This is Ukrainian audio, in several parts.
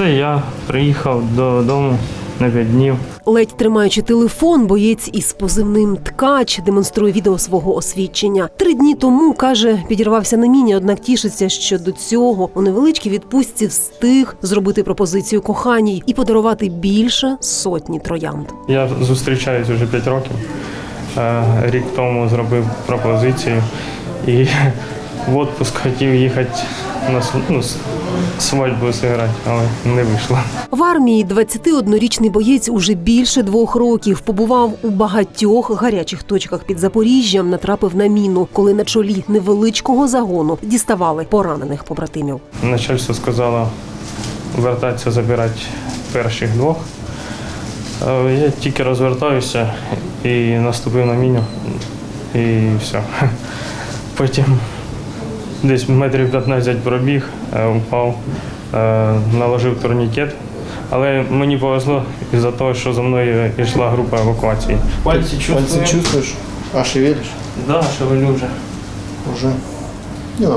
Це я приїхав додому на 5 днів. Ледь тримаючи телефон, боєць із позивним ткач демонструє відео свого освідчення. Три дні тому каже, підірвався на міні, однак тішиться, що до цього у невеличкій відпустці встиг зробити пропозицію коханій і подарувати більше сотні троянд. Я зустрічаюсь вже 5 років. Е, Рік тому зробив пропозицію і в отпуск хотів їхати на ну, свадьбу зіграти, але не вийшло. В армії 21-річний боєць уже більше двох років побував у багатьох гарячих точках під Запоріжжям. Натрапив на міну, коли на чолі невеличкого загону діставали поранених побратимів. Начальство сказало вертатися забирати перших двох. Е, Я тільки розвертаюся і наступив на міню, і все. Потім десь метрів 15 пробіг, впав, е, наложив турнікет. Але мені повезло із-за того, що за мною йшла група евакуації. Пальці чувствуєш? Пальці чувствуєш? А шевелишь? Да, шевелю вже. Уже. Не.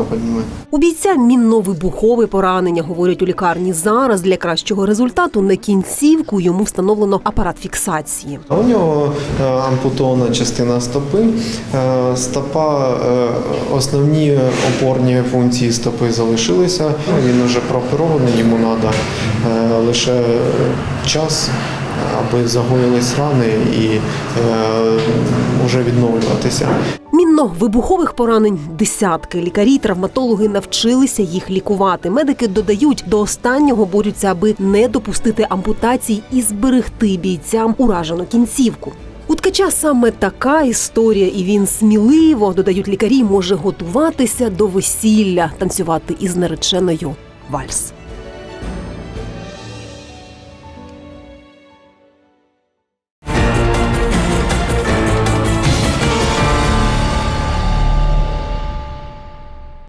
У бійця мінно-вибухове поранення, говорять у лікарні. Зараз для кращого результату на кінцівку йому встановлено апарат фіксації. У нього е, ампутована частина стопи. Е, Стопа, е, основні опорні функції стопи залишилися. Він вже прооперований, йому треба лише час, аби загоїлись рани і вже відновлюватися. Мінно-вибухових поранень десятки. Лікарі, травматологи навчилися їх лікувати. Медики додають, до останнього борються, аби не допустити ампутацій і зберегти бійцям уражену кінцівку. У ткача саме така історія, і він сміливо, додають лікарі, може готуватися до весілля, танцювати із нареченою вальс.